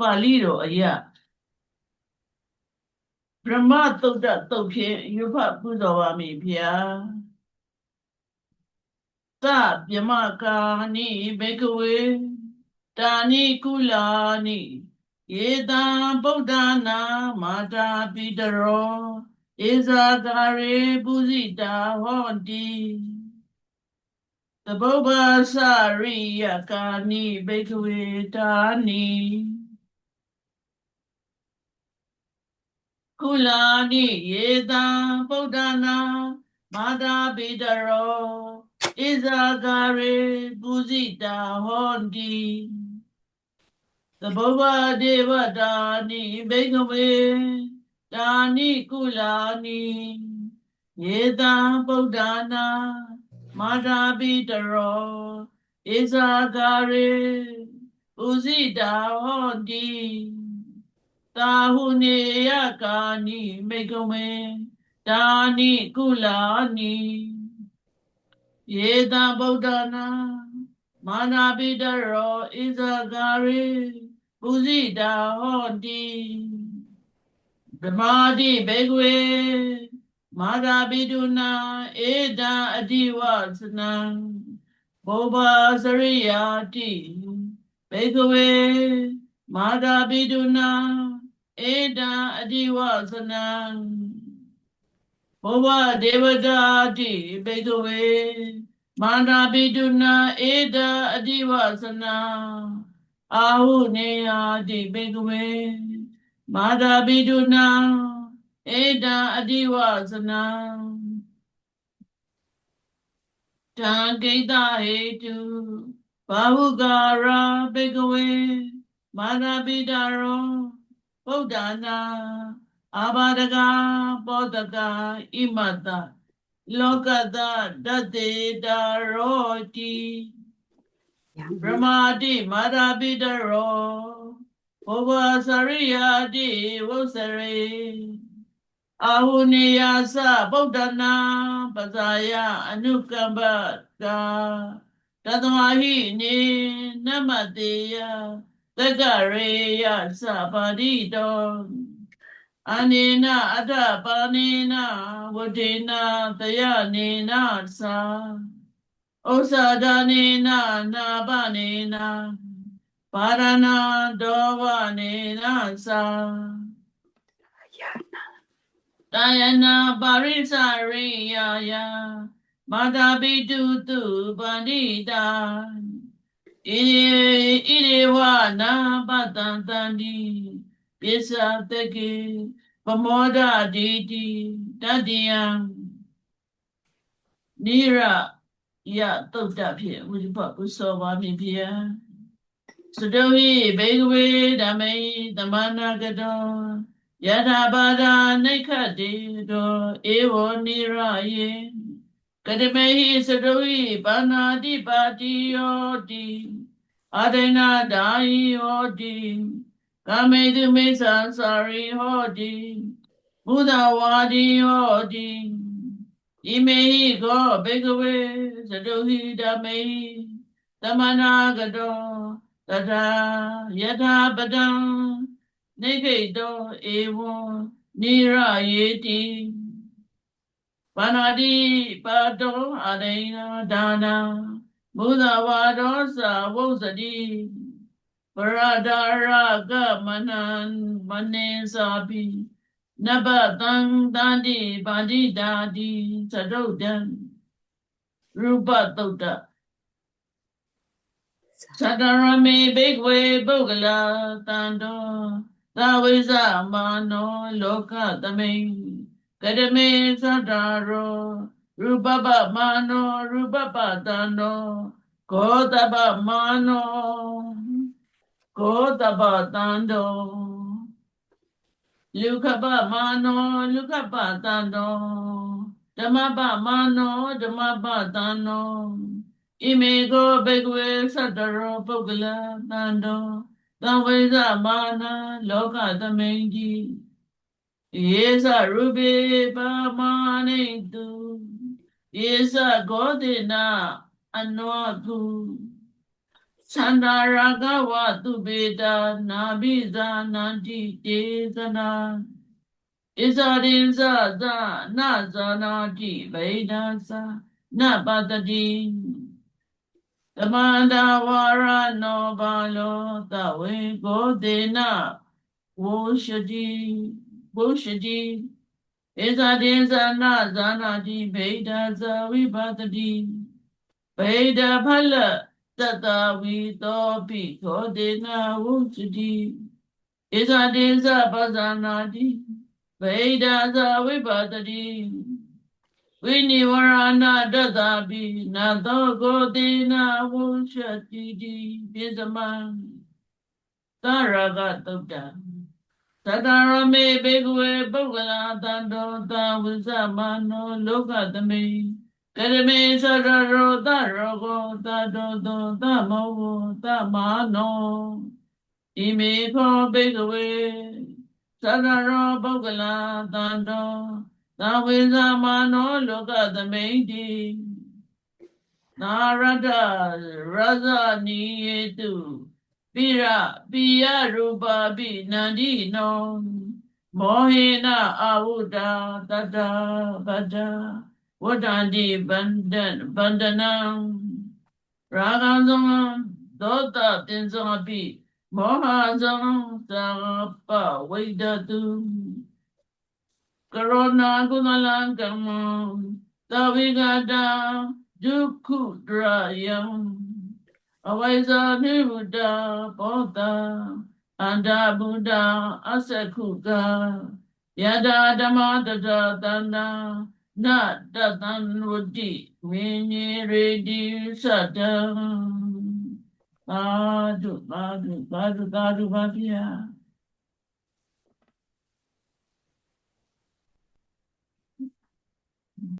ပါဠိတော်အရာဗြဟ္မသုတ်တသုတ်ဖြင့်ရွတ်ဖတ်ပူဇော်ပါမည်ဗျာသဗြဟ္မကာနိဘေကဝေတာနိကုလာနိယေတံဗုဒ္ဓနာမာတာပိတရောဧဇာကာရေပုဇိတာဟောတိသဗ္ဗဘာစရိယကာနိဘေကဝေတာနိ ကုလာနိယေတံဗုဒ္ဓနာမာတာပိတရောဣဇာကာရေပုဇိတာဟောတိသဘောဝဒေဝတာနိဘေကဝေတာနိကုလာနိယေတံဗုဒ္ဓနာမာတာပိတရောဣဇာကာရေပုဇိတာဟောတိ တာဟုနေယကာနိမေကဝေတာနိကုလာနိယေတံဗုဒ္ဓနာမာနာပိတရောဣဇာဂာရိပုဇိတာဟောတိဓမ္မာတိဘေကွေမာတာပိတုနာဧတံအတိဝသနံဘောဘာစရိယာတိဘေကဝေမာတာပိတုနာ ဧတံအတိဝသနံဘောဘဒေဝတာတိဘေကဝေမာနာပိတုနာဧတအတိဝသနာအာဟုနေယာတိဘေကဝေမာတာပိတုနာဧတအတိဝသနာတံကိတဟေတုဘာဟုကာရာဘေကဝေမာနာပိတရော ဗုဒ္ဓနာအာဘာဒကပောတကဣမတလောကတ တတေတာရောတိဗြဟ္မာတိမာတာပိတရောဘောဘသ ဣဣရေဝနာပတံတန္တိပိစ္ဆတကေပမောဒဒီတိတတယံနိရယတုတ်တဖြင့်ဝိပပုသောပါမိဖြင့်စတုဟိဘေကဝေဓမ္မိသမနာကတောယထာပါဒာနိခတေတောဧဝနိရယေ ကတမေဟိစတုဟိဘာနာတိပါတိယောတိအာဒိနာဒာယီယောတိကာမေတုမေသံစာရိဟောတိဘုဒ္ဓဝါဒီဟောတိဣမေဟိကောဘေကဝေသတုဟိဓမေသမနာကတောတထာယထာပဒံနေခိတောဧဝံနိရယေတိ ပါဏာတိပါတောအရိဏဒါနာဘုဒ္ဓဝါဒောသဝုစတိပရဒရကမနံမနေသာပိနဘတံတန္တိပါဠိတာတိသတုတံရူပတုတ်တသတရမေဘိကဝေပုဂ္ဂလာတန္တောသဝိဇမာနောလောကသမိန် ကရမေသတ္တရောရူပပမာနောရူပပတန္တောကောတပမာနောကိုတပတ န်တောလူခပမာနောလူခပတန်တောဓမ္မပမာနောဓမ္မပတန် တောဣမေကိုဘေကဝေသတ္တရောပုဂ္ဂလတန်တောသံဝိဇမာနာလောကသမိန်ကြီးယေသရူပေပါမာနိတုယေသဂောတိနာအနောတုသန္တာရာဂဝတုပေတာနာဘိဇာနန္တိတေသနာဣဇာရိဇာဇာနာဇာနာတိဗေဒာသနပတတိတမန္တဝရနောဘာလောတဝေကိုဒေနဝုရှတိဝုရှတိဣဇာတိဇာနာဇာနာတိဗေဒာသဝိပတတိဗေဒဖလတတဝီတောပိခောဒေနဝုရှတိဣဇာတိဇာပဇာနာတိဗေဒာသဝိပတတိဝိနိဝရဏတတပိနသောကိုတိနာဝုရှတိတိပိစမံသရဂတုတ္တ သတ္တရမေဘေကဝေပုဂ္ဂလာတန္တောသဝိသမနောလောကသမိကရမေသရရောတရောဂောတတောတောတမောဝတမနောဣမေခောဘေကဝေသရရောပုဂ္ဂလာတန္တောသဝိသမနောလောကသမိတိနာရတရဇနိယေတု ပိရပိယရူပပိနန္ဒီနောမောဟေနအာဝုဒ္ဓတတ္တပတ္တဝတ္တန္တိဗန္ဒံဗန္ဒနံရာဂံဇံဒေါတပင်ဇံပိမောဟဇံသပဝိဒတုကရောနာကုသလံကမ္မသဝိကတာဒုက္ခုဒရယံ အဝိဇ္ဇာနိဗ္ဗုဒ္ဓဘောတံအန္တဗုဒ္ဓအစခုကယတာဓမ္မတတတန္တနတတံဝတိဝိညေရေတိသတ္တံသာဓုသာဓုသာဓုသာဓုပါဗျာ